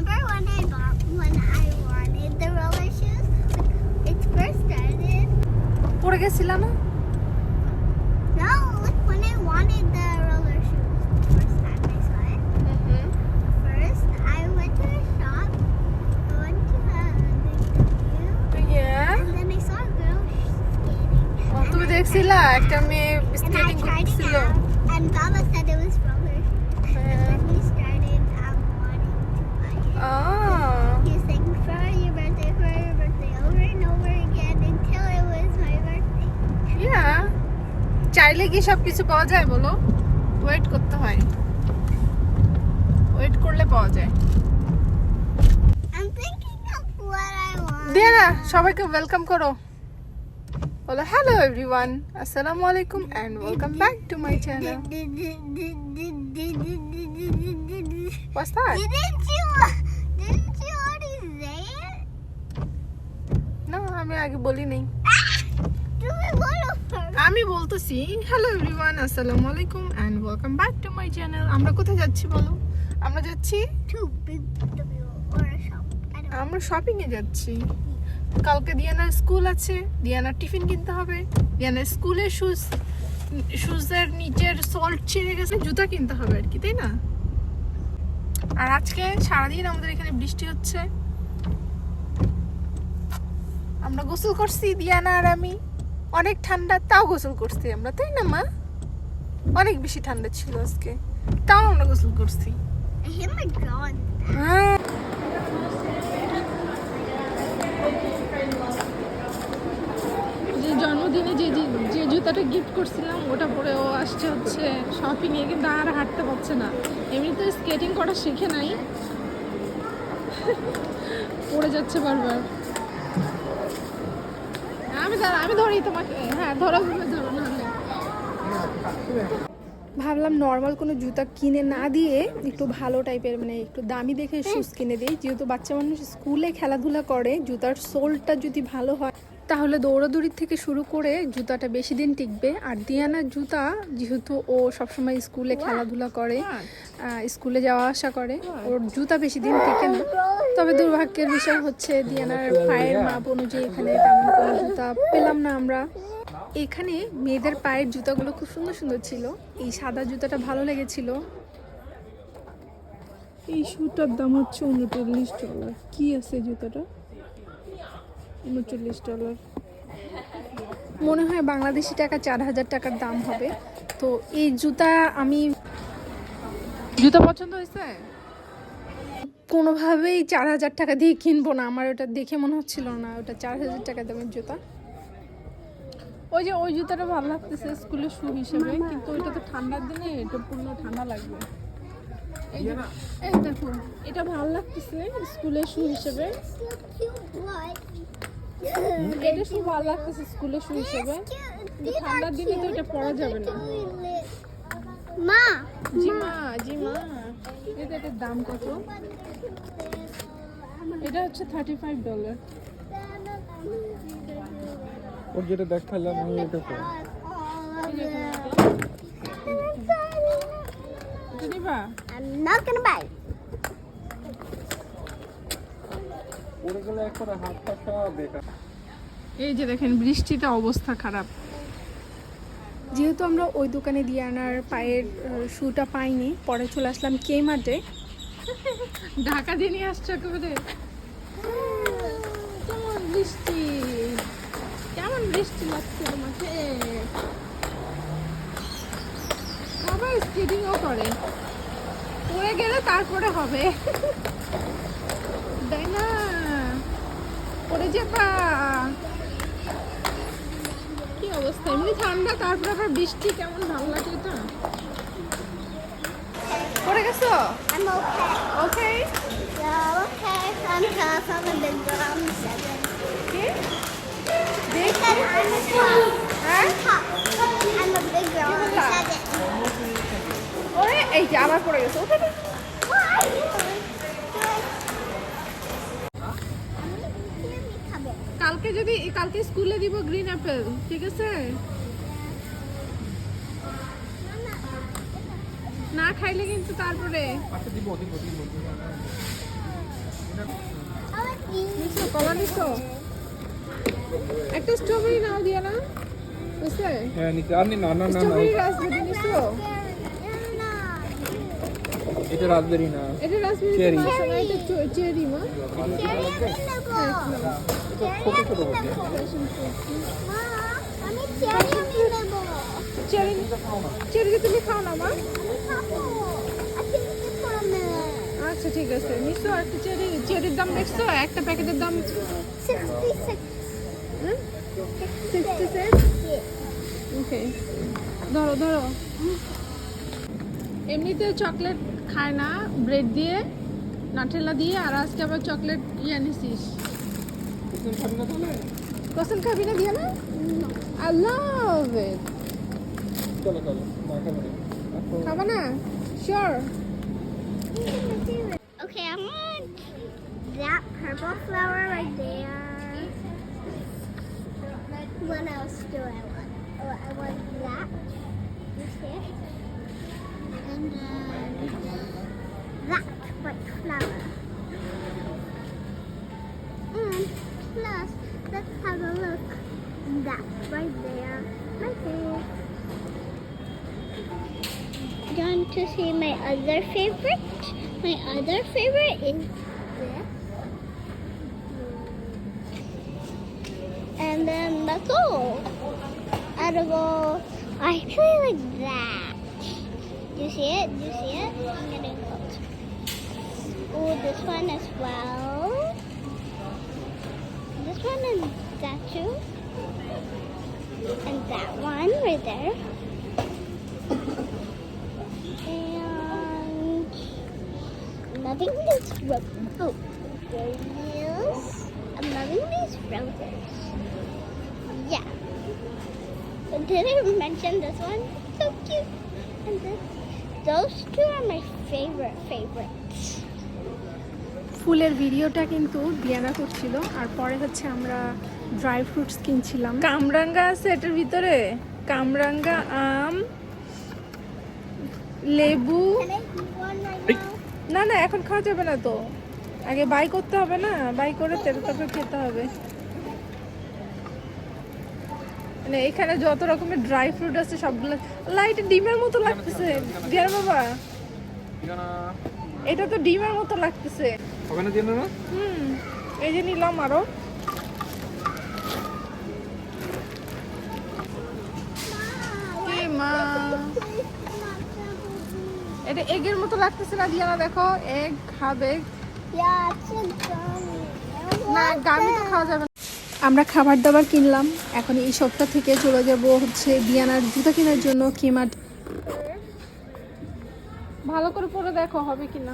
remember when I bought when I wanted the roller shoes? Like, it first started. পড়ে গেছিল না No, like when I wanted the roller shoes the first time I saw it. First, I went to a shop. I went to a the Yeah. and then I saw a girl skating. ও, তুমি দেখছিলা একটা মেয়ে And I skating tried it করতেছিল out, and Baba said it was roller চাইলে কি সব কিছু পাওয়া যায় বলো ওয়েট করতে হয় ওয়েট করলে পাওয়া যায় I'm thinking of what I want. দিয়া না সবাইকে ওয়েলকাম করো বলো হ্যালো এভরিওয়ান আসসালামু আলাইকুম and welcome back to my channel What's that? Didn't you? Didn't you already say it? না আমি আগে বলি নাই Do we want to first? আমি বলতেছি হ্যালো এভরিওয়ান আসসালামু আলাইকুম and welcome back to my channel আমরা কোথায় যাচ্ছি বলো? আমরা যাচ্ছি. আমরা শপিং এ যাচ্ছি। কালকে দিয়ানার স্কুল আছে, দিয়ানার টিফিন কিনতে হবে। দিয়ানার স্কুলের শুজ শুজের নিচের সল্ট ছিঁড়ে গেছে, জুতা কিনতে হবে আর কি, তাই না? আর আজকে সারাদিন আমাদের এখানে বৃষ্টি হচ্ছে। আমরা গোসল করছি, দিয়ানা আর আমি। অনেক ঠান্ডা তাও গোসল করছি আমরা তাই না মা? অনেক বেশি ঠান্ডা ছিল আজকে তাও আমরা গোসল করছি। On হ্যাঁ। যে জন্মদিনে যে যে- জুতাটা গিফট করছিলাম ওটা পরে ও আসছে হচ্ছে শপিং এ কিন্তু আর হাঁটতে পারছে না। এমনিতে স্কেটিং করা শিখে নাই। পড়ে যাচ্ছে বারবার। আমি আমি ধরি তোমাকে। হ্যাঁ ধরো ভাবলাম নর্মাল কোনো জুতা কিনে না দিয়ে একটু ভালো টাইপের মানে একটু দামি দেখে শুজ কিনে দিই। যেহেতু বাচ্চা মানুষ স্কুলে খেলাধুলা করে জুতার সোলটা যদি ভালো হয়। তাহলে দৌড়াদৌড়ির থেকে শুরু করে জুতাটা বেশি দিন টিকবে। আর দিয়ানার জুতা যেহেতু ও সবসময় স্কুলে খেলাধুলা করে স্কুলে যাওয়া আসা করে ওর জুতা বেশি দিন টিকে না। তবে দুর্ভাগ্যের বিষয় হচ্ছে দিয়ানার পায়ের মাপ অনুযায়ী এখানে তেমন কোনো জুতা পেলাম না আমরা। এখানে মেয়েদের পায়ের জুতাগুলো খুব সুন্দর সুন্দর ছিল। এই সাদা জুতাটা ভালো লেগেছিল। এই শুটার দাম হচ্ছে উনচল্লিশ ডলার কি আছে জুতাটা? উনচল্লিশ ডলার মনে হয় বাংলাদেশি টাকা চার হাজার টাকার দাম হবে। তো এই জুতা আমি জুতা পছন্দ হয়েছে? কোনোভাবেই চার হাজার টাকা দিয়ে কিনবো না। আমার ওটা দেখে মনে হচ্ছিল না, ওটা চার হাজার টাকা দামের জুতা। ওই যে ওই জুতাটা ভালো লাগতেছে স্কুলের শু হিসেবে, কিন্তু ওইটা তো ঠান্ডার দিনে, এটা পূর্ণ ঠান্ডা লাগবে। এটা ভালো লাগতেছে স্কুলের শু হিসেবে। এটা শু ভালো লাগতেছে স্কুলের শু হিসেবে ঠান্ডার দিনে তো এটা পরা যাবে না। মা জি মা। এটা এটার দাম কত? এটা হচ্ছে থার্টি ফাইভ ডলার ওর যেটা দেখালাম আমি ওটা করো। এটা নিবা I'm not gonna buy. গেলে একবারে হাত পা সব এই যে দেখেন বৃষ্টিতে অবস্থা খারাপ। যেহেতু আমরা ওই দোকানে দিয়ে আনার পায়ের শুটা পাইনি পরে চলে আসলাম কে মার্টে ঢাকা দিয়ে নিয়ে আসছো একেবারে কেমন বৃষ্টি? কেমন বৃষ্টি লাগছে তোমাকে? সবাই স্কেটিংও করে। পড়ে গেলে তারপরে হবে। তাই না? পড়ে যাবা কি এমনি ঠান্ডা তারপর আবার বৃষ্টি কেমন ভালো লাগে তো পড়ে গেছো? I okay okay yeah okay I am আমার পড়ে গেছে ওটা কালকে যদি কালকে স্কুলে দিব গ্রিন অ্যাপেল ঠিক আছে? না খাইলে কিন্তু তারপরে। আচ্ছা কলা নিছো? একটা স্ট্রবেরি নাও দিয়ে না বুঝলে? হ্যাঁ নিচে আর নি না না না না। স্ট্রবেরি রাসবেরি নিছো? এটা রাজবেরি না? এটা Cherry. এটা চেরি। মা ছোট ছোট বটে আমি চেরি আমি নেব চেরি চেরি তুমি খাও না মা? আচ্ছা ঠিক আছে। নিছো একটা চেরি চেরির দাম দেখছ? একটা প্যাকেটের দাম 66 সিক্সটি সেন্ট ওকে ধরো ধরো। এমনিতে চকলেট খায় না ব্রেড দিয়ে নাটেলা দিয়ে আর আজকে আবার চকলেট ইয়ে নিছিস তুমি খাবি না তাহলে কসল খাবি না দিয়ে না আই লাভ ইট খাবে না আসো। খাবা না sure Okay, I want that purple flower right there. What else do I want? Oh, I want that. This here. And then that white flower. And plus, let's have a look. That right there. Right there. Want to see my other favorite? My other favorite is this. And then the gold. Edible. I actually like that. Do you see it? Do you see it? I'm getting close. Oh, this one as well. This one and that too. And that one right there. And loving these ro- oh, roses. I'm loving these roses. Yeah. But did I mention this one? So cute. And this, those two are my favorite favorites. ফুলের ভিডিওটা কিন্তু দিয়ানা করছিল আর পরে হচ্ছে আমরা dry fruits কিনছিলাম। কামরাঙ্গা আছে এটার ভিতরে? কামরাঙ্গা আম লেবু? না না এখন খাওয়া যাবে না তো। আগে বাই করতে হবে না বাই করে তেল তারপর খেতে হবে। মানে এখানে যত রকমের ড্রাই ফ্রুট আছে সবগুলো লাইট ডিমের মতো লাগতেছে। দিয়ার বাবা। এটা তো ডিমের মতো লাগতেছে। হবে না দিও না হুম এই যে নিলাম আরও। মা? এটা এগের মতো লাগতেছে না দিয়ানা দেখো। এগ খাবে। না গামি তো খাওয়া যাবে আমরা খাবার দাবার কিনলাম। এখন এই সপ্তাহ থেকে চলে যাব হচ্ছে দিয়ানার জুতা কেনার জন্য কিমার্ট ভালো করে পরে দেখো হবে কিনা।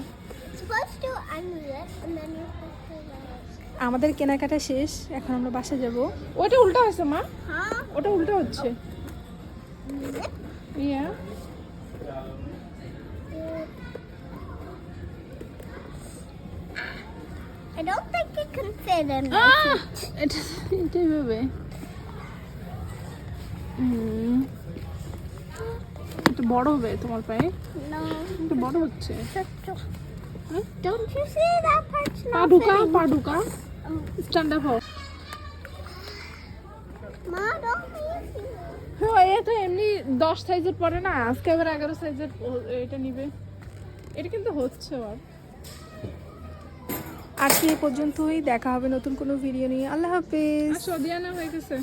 আমাদের কেনাকাটা শেষ এখন আমরা বাসা যাব। ওটা উল্টা হয়েছে মা। ওটা উল্টা হচ্ছে। ইয়া। I don't think it can fit in my এটা এটাই একটু বড় হবে তোমার পায়ে? No. একটু বড় হচ্ছে। Huh? Don't you see that part's পা not ঢুকা। Fitting? স্ট্যান্ড আপ হও. হ্যাঁ এটা এমনি দশ সাইজের পরে না আজকে আবার এগারো সাইজের এটা নিবে। এটা কিন্তু হচ্ছে আর আজকে এ পর্যন্তই দেখা হবে নতুন কোনো ভিডিও নিয়ে। আল্লাহ হাফেজ। সদিয়ানা হয়ে গেছে।